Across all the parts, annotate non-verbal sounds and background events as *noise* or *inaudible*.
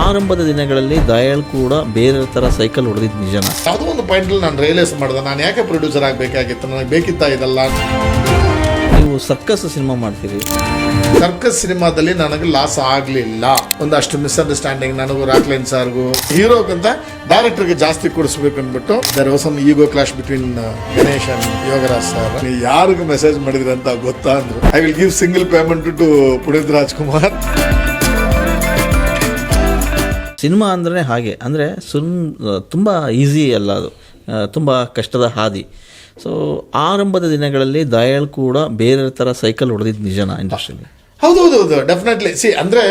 ಆರಂಭದ ದಿನಗಳಲ್ಲಿ ದಯಾಳ್ ಕೂಡ ಬೇರೆ ತರ ಸೈಕಲ್ ಹೊಡೆದಿದ್ದು ನಿಜನ? ಯಾವುದೋ ಒಂದು ಪಾಯಿಂಟಲ್ಲಿ ನಾನು ರಿಯಲೈಸ್ ಮಾಡಿದೆ ನಾನು ಯಾಕೆ ಪ್ರೊಡ್ಯೂಸರ್ ಆಗಬೇಕಾಗಿತ್ತು ನನಗೆ ಬೇಕಿತ್ತ ಇದಲ್ಲ? ನೀವು ಸರ್ಕಸ್ ಸಿನಿಮಾ ಮಾಡ್ತೀರಿ. ಸರ್ಕಸ್ ಸಿನಿಮಾದಲ್ಲಿ ನನಗೆ ಲಾಸ್ ಆಗಲಿಲ್ಲ. ಒಂದಷ್ಟು ಮಿಸ್ಅಂಡರ್ಸ್ಟ್ಯಾಂಡಿಂಗ್ ನನಗೂ ರಾಕ್ಲೈನ್ ಸಾರ್ಗೂ. ಹೀರೋಕ್ಕಿಂತ ಡೈರೆಕ್ಟರ್ಗೆ ಜಾಸ್ತಿ ಕೊಡಿಸ್ಬೇಕು ಅಂದ್ಬಿಟ್ಟು there was ego clash between Ganesh and Yogaraj sir ನೀವು ಯಾರಿಗೂ ಮೆಸೇಜ್ ಮಾಡಿದ್ರಂತ ಗೊತ್ತಾ ಅಂದ್ರು. I will give single payment to Puneeth Rajkumar cinema ಅಂದ್ರೆ ಹಾಗೆ. ಅಂದರೆ ಸುಮ್ ತುಂಬ ಈಸಿ ಅಲ್ಲ ಅದು. ತುಂಬ ಕಷ್ಟದ ಹಾದಿ. ಸೊ ಆರಂಭದ ದಿನಗಳಲ್ಲಿ ದಯಾಳ್ ಕೂಡ ಬೇರೆ ಥರ ಸೈಕಲ್ ಹೊಡೆದಿದ್ದು ನಿಜನ ಇಂಡಸ್ಟ್ರಿಯಲ್ಲಿ ಹೌದು ಹೌದು ಹೌದು ಡೆಫಿನೆಟ್ಲಿ ಸಿ ಅಂದರೆ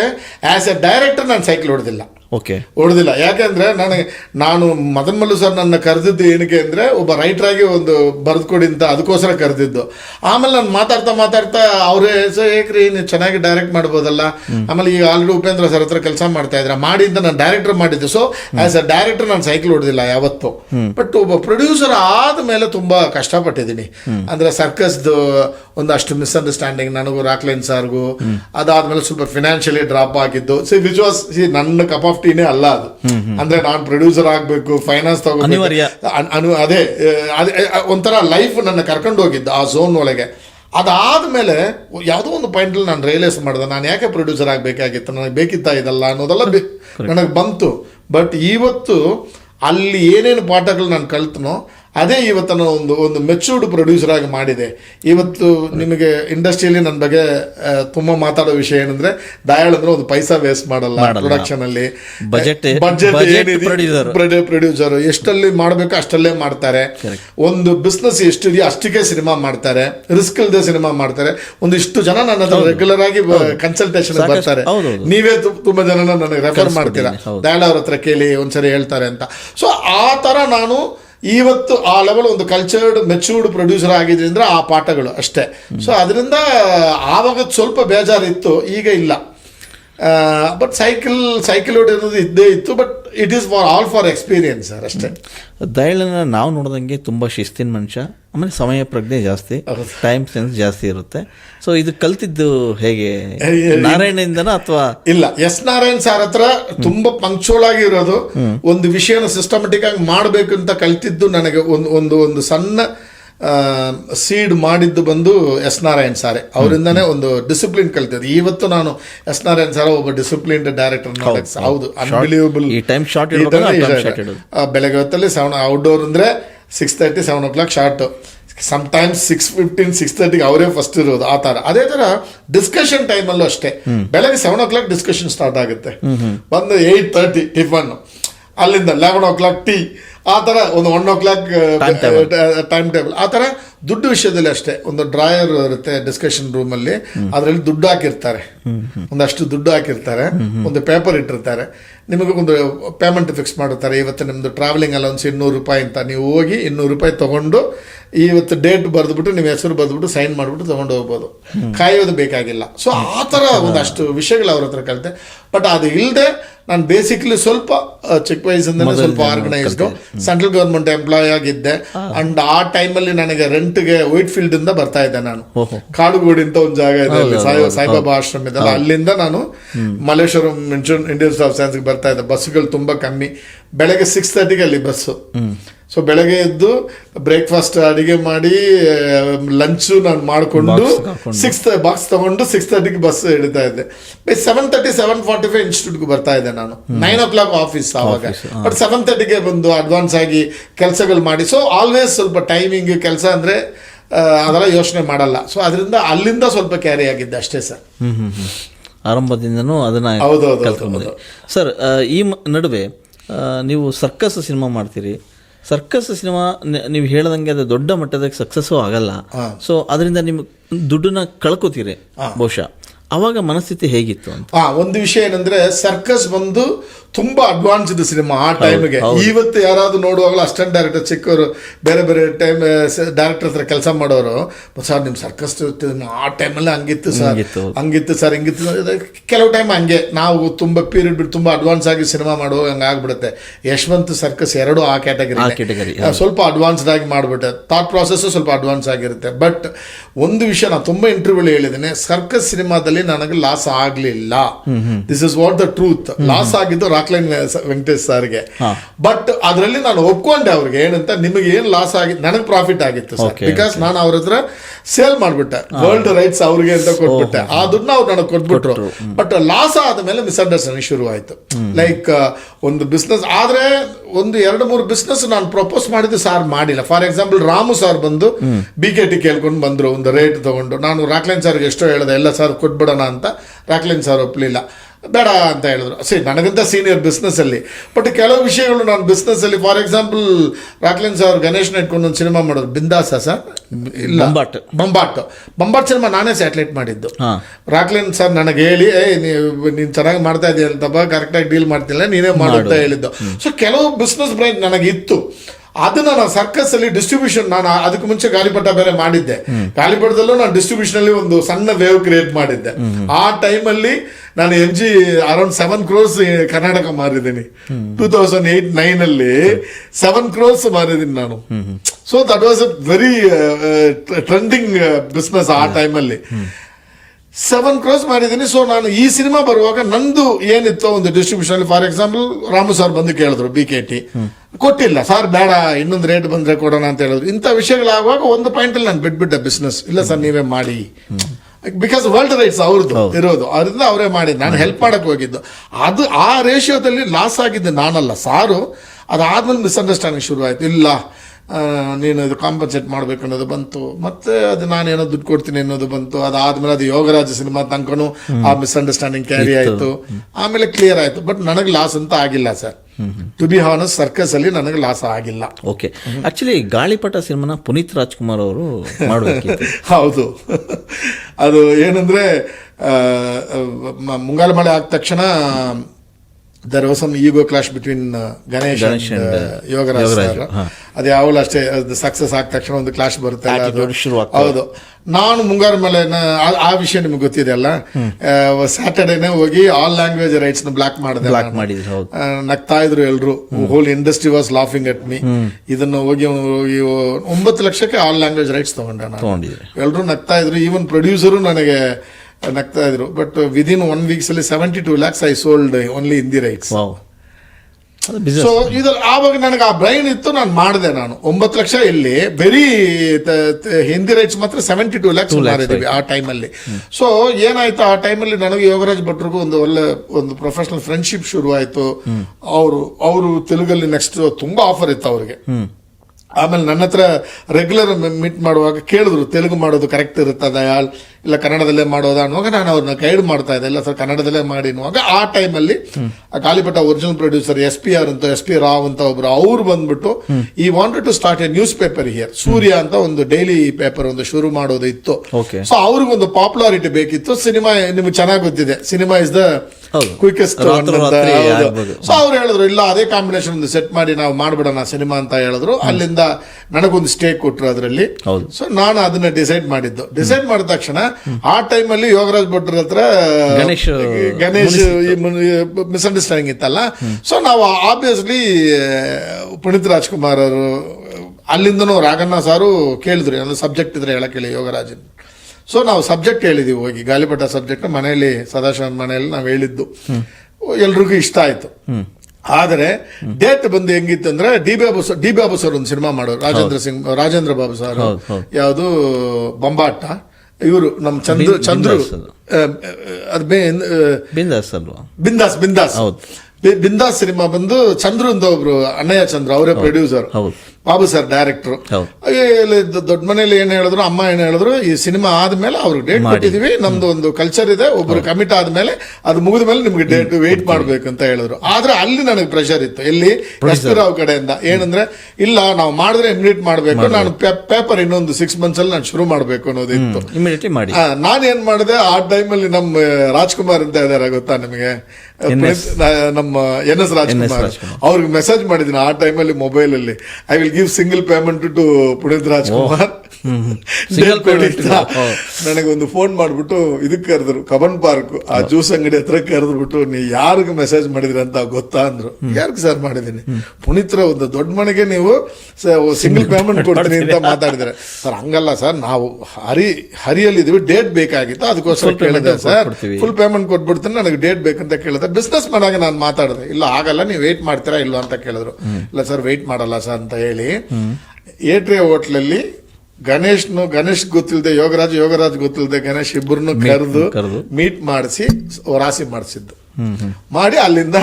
ಆ್ಯಸ್ ಎ ಡೈರೆಕ್ಟರ್ ನಾನು ಸೈಕಲ್ ಹೊಡೆದಿಲ್ಲ. ಓಕೆ ಹೊಡೆದಿಲ್ಲ ಯಾಕಂದ್ರೆ ನನಗೆ ನಾನು ಮದನ್ ಮಲ್ಲು ಸರ್ ನನ್ನ ಕರೆದಿದ್ದು ಏನಕ್ಕೆ ಅಂದರೆ ಒಬ್ಬ ರೈಟರ್ ಆಗಿ ಒಂದು ಬರೆದು ಕೊಡಿ ಅಂತ ಅದಕ್ಕೋಸ್ಕರ ಕರೆದಿದ್ದು. ಆಮೇಲೆ ನಾನು ಮಾತಾಡ್ತಾ ಮಾತಾಡ್ತಾ ಅವರೇ ಸೊ ಏಕ್ರಿ ನೀವು ಚೆನ್ನಾಗಿ ಡೈರೆಕ್ಟ್ ಮಾಡ್ಬೋದಲ್ಲ? ಆಮೇಲೆ ಈಗ ಆಲ್ರೆಡಿ ಉಪೇಂದ್ರ ಸರ್ ಹತ್ರ ಕೆಲಸ ಮಾಡ್ತಾ ಇದ್ರೆ ಮಾಡಿ ಅಂತ ನಾನು ಡೈರೆಕ್ಟರ್ ಮಾಡಿದ್ದು. ಸೊ ಆಸ್ ಅ ಡೈರೆಕ್ಟರ್ ನಾನು ಸೈಕಲ್ ಹೊಡೆದಿಲ್ಲ ಯಾವತ್ತು. ಬಟ್ ಒಬ್ಬ ಪ್ರೊಡ್ಯೂಸರ್ ಆದ ಮೇಲೆ ತುಂಬ ಕಷ್ಟಪಟ್ಟಿದ್ದೀನಿ. ಅಂದ್ರೆ ಸರ್ಕಸ್ದು ಒಂದಷ್ಟು ಮಿಸ್ಅಂಡರ್ಸ್ಟ್ಯಾಂಡಿಂಗ್ ನನಗೂ ರಾಕ್ಲೈನ್ ಸರ್ಗೂ ಅದಾದ್ಮೇಲೆ ಸ್ವಲ್ಪ ಫಿನಾನ್ಷಿಯಲಿ ಡ್ರಾಪ್ ಆಗಿದ್ದು. ಸಿ ವಿಚ್ ವಾಸ್ ಸಿ ನನ್ನ ಕಪ್ ಆಫ್ ಟೀನೇ ಅಲ್ಲ ಅದು. ಅಂದ್ರೆ ನಾನು ಪ್ರೊಡ್ಯೂಸರ್ ಆಗಬೇಕು ಫೈನಾನ್ಸ್ ಅನಿವಾರ್ಯ. ತಗೋಬೇಕು ಅದೇ ಒಂಥರ ಲೈಫ್ ನನ್ನ ಕರ್ಕೊಂಡು ಹೋಗಿದ್ದು ಆ ಝೋನ್ ಒಳಗೆ. ಅದಾದ್ಮೇಲೆ ಯಾವುದೋ ಒಂದು ಪಾಯಿಂಟಲ್ಲಿ ನಾನು ರಿಯಲೈಸ್ ಮಾಡಿದೆ ನಾನು ಯಾಕೆ ಪ್ರೊಡ್ಯೂಸರ್ ಆಗಬೇಕಾಗಿತ್ತು ನನಗೆ ಬೇಕಿದ್ದ ಇದಲ್ಲ ಅನ್ನೋದೆಲ್ಲ ಬೇ ನನಗೆ ಬಂತು. ಬಟ್ ಇವತ್ತು ಅಲ್ಲಿ ಏನೇನು ಪಾಠಗಳು ನಾನು ಕಲ್ತನೋ ಅದೇ ಇವತ್ತು ನಾನು ಒಂದು ಒಂದು ಮೆಚೂರ್ಡ್ ಪ್ರೊಡ್ಯೂಸರ್ ಆಗಿ ಮಾಡಿದೆ. ಇವತ್ತು ನಿಮಗೆ ಇಂಡಸ್ಟ್ರಿಯಲ್ಲಿ ನನ್ನ ಬಗ್ಗೆ ತುಂಬ ಮಾತಾಡೋ ವಿಷಯ ಏನಂದ್ರೆ ದಯಾಳ್ ಅಂದ್ರೆ ಒಂದು ಪೈಸಾ ವೇಸ್ಟ್ ಮಾಡಲ್ಲ. ಪ್ರೊಡಕ್ಷನ್ ಅಲ್ಲಿ. ಬಜೆಟ್ ಪ್ರೊಡ್ಯೂಸರ್ ಎಷ್ಟಲ್ಲಿ ಮಾಡಬೇಕು ಅಷ್ಟಲ್ಲೇ ಮಾಡ್ತಾರೆ. ಒಂದು ಬಿಸ್ನೆಸ್ ಎಷ್ಟಿದೆಯೋ ಅಷ್ಟಕ್ಕೆ ಸಿನಿಮಾ ಮಾಡ್ತಾರೆ. ರಿಸ್ಕ್ ಇಲ್ಲದೆ ಸಿನಿಮಾ ಮಾಡ್ತಾರೆ. ಒಂದಿಷ್ಟು ಜನ ನನ್ನ ಹತ್ರ ರೆಗ್ಯುಲರ್ ಆಗಿ ಕನ್ಸಲ್ಟೇಷನ್ ಬರ್ತಾರೆ. ನೀವೇ ತುಂಬಾ ಜನ ನನಗೆ ರೆಫರ್ ಮಾಡ್ತೀರಾ. ದಯಾಳ್ ಅವ್ರ ಹತ್ರ ಕೇಳಿ ಒಂದ್ಸರಿ ಹೇಳ್ತಾರೆ ಅಂತ. ಸೊ ಆ ತರ ನಾನು ಇವತ್ತು ಆ ಲೆವೆಲ್ ಒಂದು ಕಲ್ಚರ್ಡ್ ಮೆಚೂರ್ಡ್ ಪ್ರೊಡ್ಯೂಸರ್ ಆಗಿದೆ ಅಂದರೆ ಆ ಪಾಠಗಳು ಅಷ್ಟೇ. ಸೊ ಅದರಿಂದ ಆವಾಗ ಸ್ವಲ್ಪ ಬೇಜಾರಿತ್ತು, ಈಗ ಇಲ್ಲ. ಬಟ್ ಸೈಕಲ್ ಸೈಕಲ್ ಹೊಡೆಯೋದು ಇದ್ದೇ ಇತ್ತು but it is for all for experience sir ಅಷ್ಟೇ. ದಯಳನ್ನ ನಾವು ನೋಡಿದಂಗೆ ತುಂಬ ಶಿಸ್ತಿನ ಮನುಷ್ಯ ಆಮೇಲೆ ಸಮಯ ಪ್ರಜ್ಞೆ ಜಾಸ್ತಿ ಟೈಮ್ ಸೆನ್ಸ್ ಜಾಸ್ತಿ ಇರುತ್ತೆ. ಸೊ ಇದು ಕಲ್ತಿದ್ದು ಹೇಗೆ? ನಾರಾಯಣದಿಂದನ ಅಥವಾ? ಇಲ್ಲ ಎಸ್ ನಾರಾಯಣ್ ಸರ್ ಹತ್ರ ತುಂಬಾ ಪಂಕ್ಚುವಲ್ ಆಗಿ ಇರೋದು ಒಂದು ವಿಷಯನ ಸಿಸ್ಟಮೆಟಿಕ್ ಆಗಿ ಮಾಡಬೇಕು ಅಂತ ಕಲ್ತಿದ್ದು ನನಗೆ ಒಂದು ಒಂದು ಒಂದು ಸಣ್ಣ ಸೀಡ್ ಮಾಡಿದ್ದು ಬಂದು ಎಸ್ ನಾರಾಯಣ್ ಸಾರೆ. ಅವರಿಂದನೇ ಒಂದು ಡಿಸಿಪ್ಲಿನ್ ಕಲ್ತಿದ್ದು. ಇವತ್ತು ನಾನು ಎಸ್ ನಾರಾಯಣ್ ಸಾರ ಒಬ್ಬ ಡಿಸಿಪ್ಲಿನ್ ಡೈರೆಕ್ಟರ್ ಹೌದು ಅನ್ಬಿಲಿಯಬಲ್. ಬೆಳಗ್ಗೆ ಹೊತ್ತಲ್ಲಿ ಸೆವೆನ್ ಔಟ್ಡೋರ್ ಅಂದ್ರೆ six thirty seven o'clock short times six fifteen six ತರ್ಟಿಗೆ ಅವರೇ ಫಸ್ಟ್ ಇರೋದು ಆ ಥರ. ಅದೇ ಥರ ಡಿಸ್ಕಷನ್ ಟೈಮಲ್ಲೂ ಅಷ್ಟೇ. ಬೆಳಗ್ಗೆ seven o'clock discussion start ಆಗುತ್ತೆ ಬಂದು ಏಯ್ಟ್ ತರ್ಟಿ ಟಿಫನ್ ಅಲ್ಲಿಂದ ಲೆವೆನ್ ಓ ಕ್ಲಾಕ್ ಟೀ ಆ ಥರ ಒಂದು one o'clock time table ಆ ಥರ ದುಡ್ಡು ವಿಷಯದಲ್ಲಿ ಅಷ್ಟೇ. ಒಂದು ಡ್ರಾಯರ್ ಇರುತ್ತೆ ಡಿಸ್ಕಷನ್ ರೂಮಲ್ಲಿ ಅದರಲ್ಲಿ ದುಡ್ಡು ಹಾಕಿರ್ತಾರೆ. ಒಂದಷ್ಟು ದುಡ್ಡು ಹಾಕಿರ್ತಾರೆ. ಒಂದು ಪೇಪರ್ ಇಟ್ಟಿರ್ತಾರೆ. ನಿಮಗೆ ಒಂದು ಪೇಮೆಂಟ್ ಫಿಕ್ಸ್ ಮಾಡಿರ್ತಾರೆ ಇವತ್ತು ನಿಮ್ಮದು ಟ್ರಾವೆಲಿಂಗ್ ಅಲೌನ್ಸ್ ಇನ್ನೂರು ರೂಪಾಯಿ ಅಂತ. ನೀವು ಹೋಗಿ ಇನ್ನೂರು ರೂಪಾಯಿ ತಗೊಂಡು ಇವತ್ತು ಡೇಟ್ ಬರೆದ್ಬಿಟ್ಟು ನಿಮ್ಮ ಹೆಸರು ಬರೆದ್ಬಿಟ್ಟು ಸೈನ್ ಮಾಡಿಬಿಟ್ಟು ತೊಗೊಂಡು ಹೋಗ್ಬೋದು. ಕಾಯೋದು ಬೇಕಾಗಿಲ್ಲ. ಸೊ ಆ ಥರ ಒಂದಷ್ಟು ವಿಷಯಗಳು ಅವ್ರ ಹತ್ರ ಕಲಿತೆ. ಬಟ್ ಅದು ಇಲ್ಲದೆ ನಾನು ಬೇಸಿಕ್ಲಿ ಸ್ವಲ್ಪ ಚಿಕ್ಕ ವಯಸ್ಸಿಂದನೇ ಸ್ವಲ್ಪ ಆರ್ಗನೈಸ್ಡು ಸೆಂಟ್ರಲ್ ಗೌರ್ಮೆಂಟ್ ಎಂಪ್ಲಾಯ್ ಆಗಿದ್ದೆ. ಅಂಡ್ ಆ ಟೈಮಲ್ಲಿ ನನಗೆ ರೆಂಟ್ಗೆ ವೈಟ್ ಫೀಲ್ಡ್ ಇಂದ ಬರ್ತಾ ಇದ್ದೆ ನಾನು. ಕಾಡುಗೋಡಿ ಅಂತ ಒಂದು ಜಾಗ ಇದೆ ಅಲ್ಲಿ ಸಾಯಿ ಸಾಯಿಬಾಬಾ ಆಶ್ರಮ ಇದೆಲ್ಲ ಅಲ್ಲಿಂದ ನಾನು ಮಲ್ಲೇಶ್ವರಂ ಇಂಡಿಯನ್ ಆಫ್ ಸೈನ್ಸ್ಗೆ ಬರ್ತಾ ಇದ್ದೆ. ಬಸ್ಸುಗಳು ತುಂಬಾ ಕಮ್ಮಿ. ಬೆಳಗ್ಗೆ ಸಿಕ್ಸ್ ತರ್ಟಿಗೆ ಅಲ್ಲಿ ಬಸ್ಸು. ಸೊ ಬೆಳಗ್ಗೆ ಎದ್ದು ಬ್ರೇಕ್ಫಾಸ್ಟ್ ಅಡಿಗೆ ಮಾಡಿ ಲಂಚು ನಾನು ಮಾಡಿಕೊಂಡು. ಸಿಕ್ಸ್ ಬಾಕ್ಸ್ ತಗೊಂಡು ಸಿಕ್ಸ್ ತರ್ಟಿಗೆ ಬಸ್ ಹಿಡಿತಾ ಇದ್ದೆ. By seven thirty seven forty five ಇನ್ಸ್ಟಿಟ್ಯೂಟ್ಗೆ ಬರ್ತಾ ಇದ್ದೆ ನಾನು. ನೈನ್ ಓ ಕ್ಲಾಕ್ ಆಫೀಸ್ ಆವಾಗ. ಬಟ್ ಸೆವೆನ್ ತರ್ಟಿಗೆ ಬಂದು ಅಡ್ವಾನ್ಸ್ ಆಗಿ ಕೆಲಸಗಳು ಮಾಡಿ. ಸೊ ಆಲ್ವೇಸ್ ಸ್ವಲ್ಪ ಟೈಮಿಂಗ್ ಕೆಲಸ ಅಂದರೆ ಅದೆಲ್ಲ ಯೋಚನೆ ಮಾಡಲ್ಲ. ಸೊ ಅದರಿಂದ ಅಲ್ಲಿಂದ ಸ್ವಲ್ಪ ಕ್ಯಾರಿ ಆಗಿದ್ದೆ ಅಷ್ಟೇ ಸರ್ ಹ್ಮ್ ಹ್ಮ್ ಹ್ಮ್. ಆರಂಭದಿಂದನೂ ಅದನ್ನ. ಸರ್ ಈ ನಡುವೆ ನೀವು ಸರ್ಕಸ್ ಸಿನಿಮಾ ಮಾಡ್ತೀರಿ. ಸರ್ಕಸ್ ಸಿನಿಮಾ ನೀವು ಹೇಳ್ದಂಗೆ ಅದು ದೊಡ್ಡ ಮಟ್ಟದಾಗ ಸಕ್ಸಸ್ಸು ಆಗಲ್ಲ. ಸೊ ಅದರಿಂದ ನಿಮ್ಗೆ ದುಡ್ಡನ್ನ ಕಳ್ಕೊತೀರಿ ಬಹುಶಃ. ಅವಾಗ ಮನಸ್ಥಿತಿ ಹೇಗಿತ್ತು ಅಂತ? ಒಂದು ವಿಷಯ ಏನಂದ್ರೆ ಸರ್ಕಸ್ ಬಂದು ತುಂಬಾ ಅಡ್ವಾನ್ಸ್ಡ್ ಸಿನಿಮಾ ಆ ಟೈಮ್ಗೆ. ಇವತ್ತು ಯಾರಾದ್ರೂ ನೋಡುವಾಗಲೂ ಅಸ್ಟೆಂಟ್ ಡೈರೆಕ್ಟರ್ ಚಿಕ್ಕವರು ಬೇರೆ ಬೇರೆ ಟೈಮ್ ಡೈರೆಕ್ಟರ್ ಹತ್ರ ಕೆಲಸ ಮಾಡೋರು ಸರ್ ನಿಮ್ಮ ಸರ್ಕಸ್ ಆ ಟೈಮಲ್ಲಿ ಹಂಗಿತ್ತು ಸರ್. ಹಂಗಿತ್ತು. ಸರ್ ಹಿಂಗಿತ್ತು ಇದು ಕೆಲವು ಟೈಮ್ ಹಂಗೆ. ನಾವು ತುಂಬಾ ಪೀರಿಯಡ್ ಬಿಟ್ಟು ತುಂಬಾ ಅಡ್ವಾನ್ಸ್ ಆಗಿ ಸಿನಿಮಾ ಮಾಡುವಾಗ ಹಂಗೆ ಆಗ್ಬಿಡುತ್ತೆ. ಯಶವಂತ್ ಸರ್ಕಸ್ ಎರಡು ಆ ಕ್ಯಾಟಗರಿ ಸ್ವಲ್ಪ ಅಡ್ವಾನ್ಸ್ಡ್ ಆಗಿ ಮಾಡ್ಬಿಟ್ಟೆ. ಥಾಟ್ ಪ್ರಾಸೆಸ್ಸು ಸ್ವಲ್ಪ ಅಡ್ವಾನ್ಸ್ ಆಗಿರುತ್ತೆ. ಬಟ್ ಒಂದು ವಿಷಯ ನಾನು ತುಂಬಾ ಇಂಟರ್ವ್ಯೂ ಹೇಳಿದ್ದೀನಿ. ಸರ್ಕಸ್ ಸಿನಿಮಾದಲ್ಲಿ ನನಗೆ ಲಾಸ್ ಆಗ್ಲಿಲ್ಲ. This is what the truth loss ಆಗಿದ್ದು ರಾಕ್ಲೈನ್ ವೆಂಕಟೇಶ್ ಸರ್ಗೆ. ಬಟ್ ಅದರಲ್ಲಿ ನಾನು ಒಪ್ಕೊಂಡೆ ಅವ್ರಿಗೆ ಏನಂತ ನಿಮಗೆ ಏನ್ ಲಾಸ್ ಆಗಿತ್ತು ನನಗೆ ಪ್ರಾಫಿಟ್ ಆಗಿತ್ತು ಸರ್. ಬಿಕಾಸ್ ನಾನು ಅವ್ರ ಹತ್ರ ಸೇಲ್ ಮಾಡ್ಬಿಟ್ಟೆ. ವರ್ಲ್ಡ್ ರೈಟ್ಸ್ ಅವ್ರಿಗೆ ಅಂತ ಕೊಟ್ಬಿಟ್ಟೆ. ಆ ದುಡ್ಡನ್ನ ಅವ್ರು ನನಗೆ ಕೊಟ್ಬಿಟ್ರು. ಬಟ್ ಲಾಸ್ ಆದ್ಮೇಲೆ ಮಿಸ್ಅಂಡರ್ಸ್ಟ್ಯಾಂಡಿಂಗ್ ಶುರು ಆಯಿತು ಲೈಕ್ ಒಂದು ಬಿಸ್ನೆಸ್ ಆದ್ರೆ ಒಂದು ಎರಡು ಮೂರು ಬಿಸ್ನೆಸ್ ನಾನು ಪ್ರಪೋಸ್ ಮಾಡಿದ್ದು ಸಾರ್ ಮಾಡಿಲ್ಲ. ಫಾರ್ ಎಕ್ಸಾಂಪಲ್ ರಾಮು ಸರ್ ಬಂದು ಬಿ ಕೆ ಟಿ ಕೇಳ್ಕೊಂಡು ಬಂದರು, ಒಂದು ರೇಟ್ ತೊಗೊಂಡು. ನಾನು ರಾಕ್ಲೈನ್ ಸರ್ಗೆ ಎಷ್ಟೋ ಹೇಳಿದೆ, ಎಲ್ಲ ಸರ್ ಕೊಟ್ಬಿಡೋಣ ಅಂತ. ರಾಕ್ಲೈನ್ ಸರ್ ಒಪ್ಪಲಿಲ್ಲ ಬೇಡ ಅಂತ ಹೇಳಿದ್ರು. ಸರಿ ನನಗಿಂತ ಸೀನಿಯರ್ ಬಿಸ್ನೆಸ್ಸಲ್ಲಿ ಬಟ್ ಕೆಲವು ವಿಷಯಗಳು ನಾನು ಬಿಸ್ನೆಸ್ಸಲ್ಲಿ ಫಾರ್ ಎಕ್ಸಾಂಪಲ್ ರಾಕ್ಲಿನ್ ಸರ್ ಗಣೇಶ್ನ ಇಟ್ಕೊಂಡು ಒಂದು ಸಿನಿಮಾ ಮಾಡೋದು ಬಿಂದಾಸ ಸರ್? ಇಲ್ಲ. ಬಂಬಾಟ್. ಬಂಬಾಟ್. ಬಂಬಾಟ್ ಸಿನಿಮಾ ನಾನೇ ಸ್ಯಾಟಲೈಟ್ ಮಾಡಿದ್ದು. ರಾಕ್ಲಿನ್ ಸರ್ ನನಗೆ ಹೇಳಿ ಏ ನೀನು ಚೆನ್ನಾಗಿ ಮಾಡ್ತಾ ಇದೀಯ ಅಂತಪ್ಪ ಕರೆಕ್ಟಾಗಿ ಡೀಲ್ ಮಾಡ್ತಿಲ್ಲ ನೀನೇ ಮಾಡು ಅಂತ ಹೇಳಿದ್ದು. ಸೊ ಕೆಲವು ಬಿಸ್ನೆಸ್ ಬ್ರೈನ್ ನನಗಿತ್ತು. ಅದನ್ನ ನಾನು ಸರ್ಕಸ್ ಅಲ್ಲಿ ಡಿಸ್ಟ್ರಿಬ್ಯೂಷನ್ ನಾನು ಅದಕ್ಕೆ ಮುಂಚೆ ಗಾಲಿಪಟ ಬೇರೆ ಮಾಡಿದ್ದೆ. ಗಾಲಿಪಟದಲ್ಲೂ ನಾನು ಡಿಸ್ಟ್ರಿಬ್ಯೂಷನ್ ಅಲ್ಲಿ ಒಂದು ಸಣ್ಣ ವೇವ್ ಕ್ರಿಯೇಟ್ ಮಾಡಿದ್ದೆ. ಆ ಟೈಮಲ್ಲಿ ನಾನು M G around seven crores Karnataka ಮಾರಿದ್ದೀನಿ. Two thousand eight nine ಅಲ್ಲಿ ಸೆವೆನ್ ಕ್ರೋಸ್ ಮಾರಿದ್ದೀನಿ ನಾನು. So that was a very trending business ಆ ಟೈಮಲ್ಲಿ ಸೆವೆನ್ ಕ್ರೋಸ್ ಮಾಡಿದ್ದೀನಿ. ಸೊ ನಾನು ಈ ಸಿನಿಮಾ ಬರುವಾಗ ನಂದು ಏನಿತ್ತು ಒಂದು ಡಿಸ್ಟ್ರಿಬ್ಯೂಷನ್ ಅಲ್ಲಿ ಫಾರ್ ಎಕ್ಸಾಂಪಲ್ ರಾಮು ಸರ್ ಬಂದು ಕೇಳಿದ್ರು ಬಿ ಕೆ ಟಿ ಕೊಟ್ಟಿಲ್ಲ. ಸರ್ ಬೇಡ ಇನ್ನೊಂದು ರೇಟ್ ಬಂದ್ರೆ ಕೊಡೋಣ ಅಂತ ಹೇಳಿದ್ರು. ಇಂಥ ವಿಷಯಗಳಾಗುವಾಗ ಒಂದು ಪಾಯಿಂಟ್ ಅಲ್ಲಿ ನಾನು ಬಿಟ್ಬಿಟ್ಟೆ ಬಿಸ್ನೆಸ್ ಇಲ್ಲ ಸರ್ ನೀವೇ ಮಾಡಿ. ಬಿಕಾಸ್ ವರ್ಲ್ಡ್ ರೈಟ್ಸ್ ಅವ್ರದ್ದು ಇರೋದು. ಅದರಿಂದ ಅವರೇ ಮಾಡಿ ನಾನು ಹೆಲ್ಪ್ ಮಾಡಕ್ ಹೋಗಿದ್ದು. ಅದು ಆ ರೇಷಿಯೋದಲ್ಲಿ ಲಾಸ್ ಆಗಿದ್ದು ನಾನಲ್ಲ. ಸಾರು ಅದಾದ್ಮೇಲೆ ಮಿಸ್ಅಂಡರ್ಸ್ಟ್ಯಾಂಡಿಂಗ್ ಶುರು ಆಯ್ತು ಇಲ್ಲ ನೀನು ಇದು ಕಾಂಪನ್ಸೇಟ್ ಮಾಡಬೇಕು ಅನ್ನೋದು ಬಂತು. ಮತ್ತೆ ಅದು ನಾನೇನೋ ದುಡ್ಡು ಕೊಡ್ತೀನಿ ಅನ್ನೋದು ಬಂತು. ಅದಾದ್ಮೇಲೆ ಅದು ಯೋಗರಾಜ ಸಿನಿಮಾ ತನಕನು ಆ ಮಿಸ್ಅಂಡರ್ಸ್ಟ್ಯಾಂಡಿಂಗ್ ಕ್ಯಾರಿ ಆಯ್ತು. ಆಮೇಲೆ ಕ್ಲಿಯರ್ ಆಯ್ತು. ಬಟ್ ನನಗೆ ಲಾಸ್ ಅಂತ ಆಗಿಲ್ಲ sir to be honest circus ಅಲ್ಲಿ ನನಗೆ ಲಾಸ್ ಆಗಿಲ್ಲ. ಓಕೆ ಆಕ್ಚುಲಿ ಗಾಳಿಪಟ ಸಿನಿಮಾನ ಪುನೀತ್ ರಾಜ್ಕುಮಾರ್ ಅವರು *laughs* ಹೌದು. ಅದು ಏನಂದ್ರೆ ಮುಂಗಾಲ ಮುಂಗಾರು ಮಳೆ ಆದ ತಕ್ಷಣ there was some ego clash between Ganesh Yogaraj ಅದು ಯಾವಾಗಲೂ ಅಷ್ಟೇ ಸಕ್ಸಸ್ ಆದ ತಕ್ಷಣ ಒಂದು ಕ್ಲಾಶ್ ಬರುತ್ತೆ. ಹೌದು. ನಾನು ಮುಂಗಾರು ಮೇಲೆ ಆ ವಿಷಯ ನಿಮ್ಗೆ ಗೊತ್ತಿದೆ ಅಲ್ಲ? ಸ್ಯಾಟರ್ಡೇನೆ ಹೋಗಿ ಆಲ್ ಲ್ಯಾಂಗ್ವೇಜ್ ರೈಟ್ಸ್ ಬ್ಲಾಕ್ ಮಾಡಿದೆ ನಗ್ತಾ ಇದ್ರು ಎಲ್ರು. Whole industry was laughing at me ಇದನ್ನ ಹೋಗಿ ಒಂಬತ್ತು ಲಕ್ಷಕ್ಕೆ ಆಲ್ ಲ್ಯಾಂಗ್ವೇಜ್ ರೈಟ್ಸ್ ತಗೊಂಡೆ ನಾನು. ಎಲ್ರು ನಗ್ತಾ ಇದ್ರು. ಈವನ್ ಪ್ರೊಡ್ಯೂಸರು ನನಗೆ ನಗ್ತಾ ಇದ್ರು. ಬಟ್ ವಿದಿನ್ ಒನ್ ವೀಕ್ಸ್ ಅಲ್ಲಿ seventy two lakhs I sold only Hindi rights so ಇದು ಆವಾಗ ನನಗೆ ಆ ಬ್ರೈನ್ ಇತ್ತು ನಾನು ಮಾಡಿದೆ ನಾನು. ಒಂಬತ್ತು ಲಕ್ಷ ಇಲ್ಲಿ ಬರೀ ಹಿಂದಿ ರೈಟ್ಸ್ ಮಾತ್ರ ಸೆವೆಂಟಿ ಟೂ ಲ್ಯಾಕ್ಸ್ ಮಾರಿದ್ದೀವಿ ಆ ಟೈಮಲ್ಲಿ ಸೊ ಏನಾಯ್ತು ಆ ಟೈಮಲ್ಲಿ ನನಗೆ ಯೋಗರಾಜ್ ಭಟ್ರಿಗೂ ಒಂದು ಒಳ್ಳೆ ಒಂದು ಪ್ರೊಫೆಷನಲ್ ಫ್ರೆಂಡ್ಶಿಪ್ ಶುರು ಆಯ್ತು ಅವರು ಅವರು ತೆಲುಗಲ್ಲಿ ನೆಕ್ಸ್ಟ್ ತುಂಬಾ ಆಫರ್ ಇತ್ತು ಅವ್ರಿಗೆ. ಆಮೇಲೆ ನನ್ನ ಹತ್ರ ರೆಗ್ಯುಲರ್ ಮೀಟ್ ಮಾಡುವಾಗ ಕೇಳಿದ್ರು ತೆಲುಗು ಮಾಡೋದು ಕರೆಕ್ಟ್ ಇರುತ್ತೆ ದಯಾಳ್ ಇಲ್ಲ ಕನ್ನಡದಲ್ಲೇ ಮಾಡೋದ ಅನ್ನುವಾಗ ನಾನು ಅವ್ರನ್ನ ಗೈಡ್ ಮಾಡ್ತಾ ಇದ್ದೆ. ಇಲ್ಲ ಸರ್ ಕನ್ನಡದಲ್ಲೇ ಮಾಡಿ ಅನ್ನುವಾಗ ಆ ಟೈಮಲ್ಲಿ ಆ Galipata original producer S P R ಅಂತ ಎಸ್ ಪಿ ರಾವ್ ಅಂತ ಒಬ್ರು ಅವ್ರು ಬಂದ್ಬಿಟ್ಟು ಈ wanted to start a newspaper here Surya ಅಂತ ಒಂದು ಡೈಲಿ ಪೇಪರ್ ಒಂದು ಶುರು ಮಾಡೋದು ಇತ್ತು. ಸೊ ಅವ್ರಿಗೊಂದು ಪಾಪ್ಯುಲಾರಿಟಿ ಬೇಕಿತ್ತು. ಸಿನಿಮಾ ನಿಮ್ಗೆ ಚೆನ್ನಾಗಿ ಗೊತ್ತಿದೆ. Cinema is the. Quickest. So ಅವ್ರು ಹೇಳಿದ್ರು ಇಲ್ಲ ಅದೇ ಕಾಂಬಿನೇಷನ್ ಒಂದು ಸೆಟ್ ಮಾಡಿ ನಾವು ಮಾಡ್ಬಿಡೋಣ ಸಿನಿಮಾ ಅಂತ ಹೇಳಿದ್ರು. ಅಲ್ಲಿಂದ ನನಗೊಂದು ಸ್ಟೇಕ್ ಕೊಟ್ರು ಅದರಲ್ಲಿ. ಸೊ ನಾನು ಅದನ್ನ ಡಿಸೈಡ್ ಮಾಡಿದ್ದು. ಡಿಸೈಡ್ ಮಾಡಿದ ತಕ್ಷಣ ಆ ಟೈಮಲ್ಲಿ ಯೋಗರಾಜ್ ಭಟ್ರ ಹತ್ರ ಗಣೇಶ್ ಗಣೇಶ್ ಮಿಸ್ಅಂಡರ್ಸ್ಟ್ಯಾಂಡಿಂಗ್ ಇತ್ತಲ್ಲ. ಸೊ ನಾವು ಆಬ್ವಿಯಸ್ಲಿ ಪುನೀತ್ ರಾಜ್ಕುಮಾರ್ ಅವರು ಅಲ್ಲಿಂದನೂ ರಾಘಣ್ಣ ಸಾರು ಕೇಳಿದ್ರು ಎಲ್ಲ ಸಬ್ಜೆಕ್ಟ್ ಇದ್ರೆ ಹೇಳಕ್ಕೆ ಹೇಳಿ ಯೋಗರಾಜನ್. ಸೊ ನಾವು ಸಬ್ಜೆಕ್ಟ್ ಹೇಳಿದೀವಿ ಹೋಗಿ ಗಾಲಿಪಟ ಸಬ್ಜೆಕ್ಟ್ ಮನೆಯಲ್ಲಿ ಸದಾಶಿವನ್ ಮನೆಯಲ್ಲಿ ನಾವು ಹೇಳಿದ್ದು. ಎಲ್ರಿಗೂ ಇಷ್ಟ ಆಯ್ತು. ಆದರೆ ಡೇಟ್ ಬಂದು ಹೆಂಗಿತ್ತು ಅಂದ್ರೆ D Babu sir D Babu sir ಒಂದು ಸಿನಿಮಾ ಮಾಡೋರು ರಾಜೇಂದ್ರ ಸಿಂಗ್ ರಾಜೇಂದ್ರ ಬಾಬು ಸರ್. ಯಾವುದು ಬೊಂಬಾಟ. ಇವರು ನಮ್ಮ ಚಂದ್ರು ಚಂದ್ರ. ಅದು ಬೇ ಬಿಂದಾಸ್ ಅಲ್ವಾ ಬಿಂದಾಸ್ ಬಿಂದಾಸ್ ಹೌದು. ಬಿಂದಾಸ್ ಸಿನಿಮಾ ಬಂದು ಚಂದ್ರು ಅಂತ ಒಬ್ರು ಅಣ್ಣಯ್ಯ ಚಂದ್ರ ಅವರೇ ಪ್ರೊಡ್ಯೂಸರ್. Babu sir director. ದೊಡ್ಡ ಮನೇಲಿ ಏನ್ ಹೇಳಿದ್ರು ಅಮ್ಮ ಏನ್ ಹೇಳಿದ್ರು ಈ ಸಿನಿಮಾ ಆದ್ಮೇಲೆ ಅವ್ರಿಗೆ ಡೇಟ್. ಕೊಟ್ಟಿದೀವಿ ನಮ್ದು ಒಂದು ಕಲ್ಚರ್ ಇದೆ ಒಬ್ರು ಕಮಿಟ್ ಆದ್ಮೇಲೆ ಅದು ಮುಗಿದ ಮೇಲೆ ನಿಮ್ಗೆ ಡೇಟ್ ವೇಟ್ ಮಾಡ್ಬೇಕು ಅಂತ ಹೇಳಿದ್ರು. ಆದ್ರೆ ಅಲ್ಲಿ ನನಗೆ ಪ್ರೆಷರ್ ಇತ್ತು. ಎಲ್ಲಿ? ರಾವ್ ಕಡೆಯಿಂದ. ಏನಂದ್ರೆ ಇಲ್ಲ ನಾವು ಮಾಡಿದ್ರೆ ಇಮಿಡಿಯೇಟ್ ಮಾಡ್ಬೇಕು ನಾನು ಪೇಪರ್ ಇನ್ನೊಂದು ಸಿಕ್ಸ್ ಮಂತ್ಸ್ ಅಲ್ಲಿ ನಾನು ಶುರು ಮಾಡ್ಬೇಕು ಅನ್ನೋದು ಇತ್ತು. ಇಮಿಡಿಯೇಟ್ಲಿ ಮಾಡಿ. ಆ, ನಾನೇನ್ ಮಾಡಿದೆ ಆ ಟೈಮಲ್ಲಿ ನಮ್ಮ ರಾಜ್ಕುಮಾರ್ ಅಂತ ಇದಾರೆ ಗೊತ್ತಾ ನಿಮಗೆ. ನಮ್ಮ ನಮ್ಮ ಎನ್ ಎಸ್ ರಾಜ್ಕುಮಾರ್. ಅವ್ರಿಗೆ ಮೆಸೇಜ್ ಮಾಡಿದ್ದೀನಿ ಆ ಟೈಮಲ್ಲಿ ಮೊಬೈಲ್ ಅಲ್ಲಿ. I will give single payment to Puneeth Rajkumar ಒಂದು ಫೋನ್ ಮಾಡ್ಬಿಟ್ಟು ಇದಕ್ಕೆ ಕರೆದ್ರು ಕಬನ್ ಪಾರ್ಕ್ ಆ ಜ್ಯೂಸ್ ಅಂಗಡಿ ಹತ್ರ ಕರೆದ್ಬಿಟ್ಟು ನೀ ಯಾರಿಗ ಮೆಸೇಜ್ ಮಾಡಿದ್ರಿ ಅಂತ ಗೊತ್ತಾ? ಅಂದ್ರು. ಯಾರಿಗೆ ಸರ್ ಮಾಡಿದ್ದೀನಿ ಪುನೀತ್ರ ಒಂದು ದೊಡ್ಡ ಮನೆಗೆ ನೀವು ಸಿಂಗಲ್ ಪೇಮೆಂಟ್ ಕೊಡ್ತೀನಿ ಅಂತ ಮಾತಾಡಿದ್ರೆ. ಸರ್ ಹಂಗಲ್ಲ ಸರ್. ನಾವು ಹರಿ ಹರಿಯಲ್ಲಿ ಇದೀವಿ ಡೇಟ್ ಬೇಕಾಗಿತ್ತು. ಅದಕ್ಕೋಸ್ಕರ ಕೇಳಿದೆ ಸರ್. ಫುಲ್ ಪೇಮೆಂಟ್ ಕೊಟ್ಬಿಡ್ತೀನಿ. ನನಗೆ ಡೇಟ್ ಬೇಕಂತ ಕೇಳಿದೆ. ಬಿಸ್ನೆಸ್ ಮಾಡಾಗ ನಾನು ಮಾತಾಡಿದೆ. ಇಲ್ಲ ಆಗಲ್ಲ ನೀವು ವೆಯ್ಟ್ ಮಾಡ್ತೀರಾ ಇಲ್ಲ ಅಂತ ಕೇಳಿದ್ರು. ಇಲ್ಲ ಸರ್ ವೆಯ್ಟ್ ಮಾಡಲ್ಲ ಸರ್ ಅಂತ ಹೇಳಿ. ಏಟ್ರೆ ಹೋಟ್ಲಲ್ಲಿ ಗಣೇಶ್ನು ಗಣೇಶ್ ಗೊತ್ತಿಲ್ಲದೆ ಯೋಗರಾಜ್ ಯೋಗರಾಜ್ ಗೊತ್ತಿಲ್ಲದೆ ಗಣೇಶ್ ಇಬ್ಬರನ್ನು ಕರೆದು ಕರ್ದು. ಮೀಟ್ ಮಾಡಿಸಿ ರಾಶಿ ಮಾಡಿಸಿದ್ದು. ಮಾಡಿ ಅಲ್ಲಿಂದ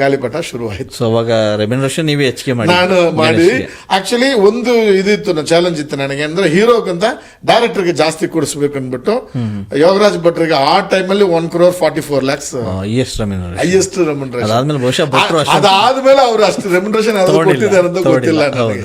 ಗಾಳಿಪಟ ಆಯ್ತು ಸೊ ಅವಾಗ ರೆಮ್ಯುನರೇಷನ್ ನೀವೇ ಹೆಚ್ಚಿಗೆ ಮಾಡಿ ನಾನು ಮಾಡಿ. ಆಕ್ಚುಲಿ ಒಂದು ಇದಿತ್ತು ಚಾಲೆಂಜ್ ಇತ್ತು ನನಗೆ. ಅಂದ್ರೆ ಹೀರೋಗಿಂತ ಡೈರೆಕ್ಟರ್ಗೆ ಜಾಸ್ತಿ ಕೊಡಿಸ್ಬೇಕು ಅಂದ್ಬಿಟ್ಟು ಯೋಗರಾಜ್ ಭಟ್ರಿಗೆ ಆ ಟೈಮಲ್ಲಿ one crore forty four lakhs highest remuneration highest remuneration ಅದಾದ್ಮೇಲೆ ಬಹುಶಃ ಭಟ್ರು ಅದಾದ್ಮೇಲೆ ಅವ್ರು ಅಷ್ಟು ರೆಮ್ಯುನರೇಷನ್ ತಗೊಂಡಿಲ್ಲ, ಕೊಟ್ಟಿದ್ದಾರೆ ಅಂತ ಗೊತ್ತಿಲ್ಲ ನನಗೆ.